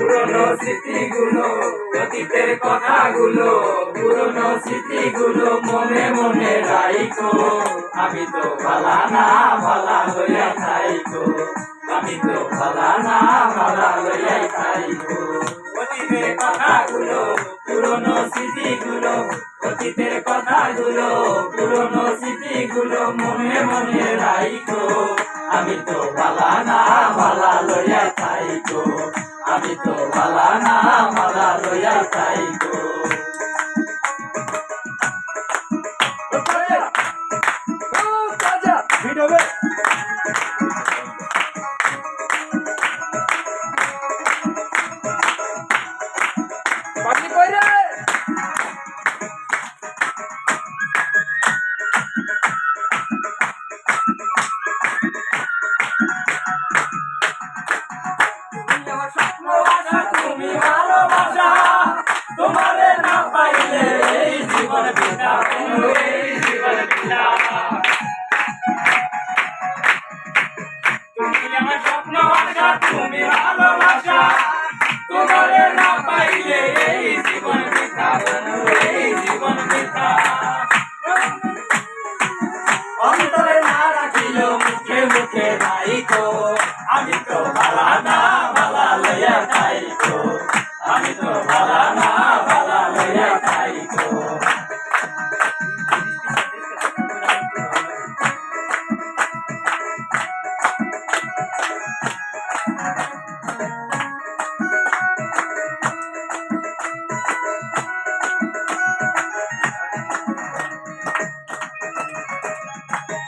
পুরনো স্মৃতিগুলো, অতীতের কথাগুলো, পুরনো স্মৃতিগুলো মনে মনে রাইখো। আমি তো ভালা না ভালা লইয়া খাইকো আমি তো ভালা না ভালা লইয়া খাইকো অতীতের কথাগুলো, পুরনো স্মৃতিগুলো, অতীতের কথাগুলো, পুরনো স্মৃতিগুলো মনে মনে রাইখো। আমি তো ভালা না আমি তো মালা না মালা লইয়া খাইকো তোমারে না পাইলে এই জীবন পিতা এই জীবন পিতা তুমি আমার স্বপ্ন তুমি ভালোবাসা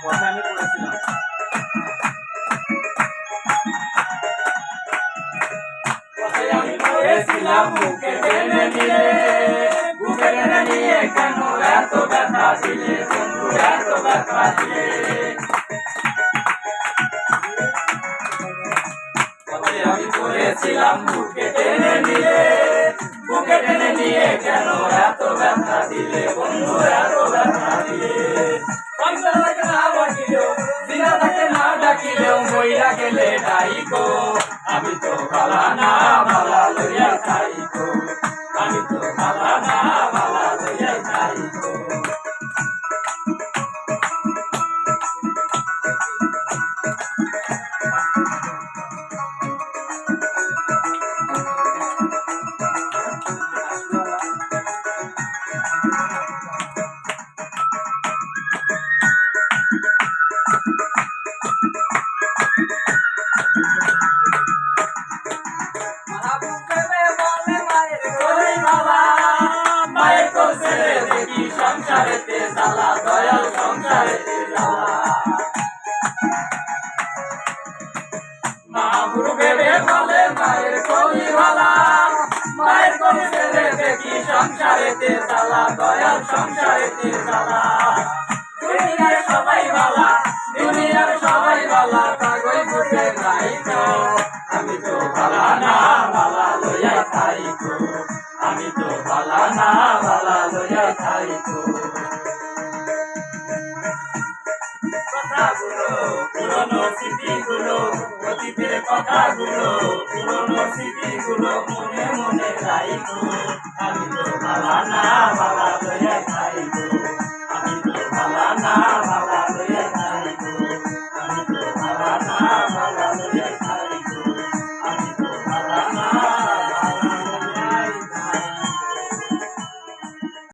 কথায় আমি পড়েছিলাম মুখে টেনে নিয়ে বুকে টেনে নিয়ে কেন এত ব্যথা দিলে বন্ধু এত ব্যথা দিলে আমি পড়েছিলাম বুকে টেনে নিয়ে বুকে টেনে কেন এত ব্যথা দিলে গেলে ডাইকো আমি তো ভালা না দেখি সংসারেতে সবাই ভালা খাইকো কথাগুলো, পুরনো স্মৃতিগুলো অতীতের কথাগুলো, পুরনো স্মৃতিগুলো মনে মনে রাইকো আমি তো ভাবা না।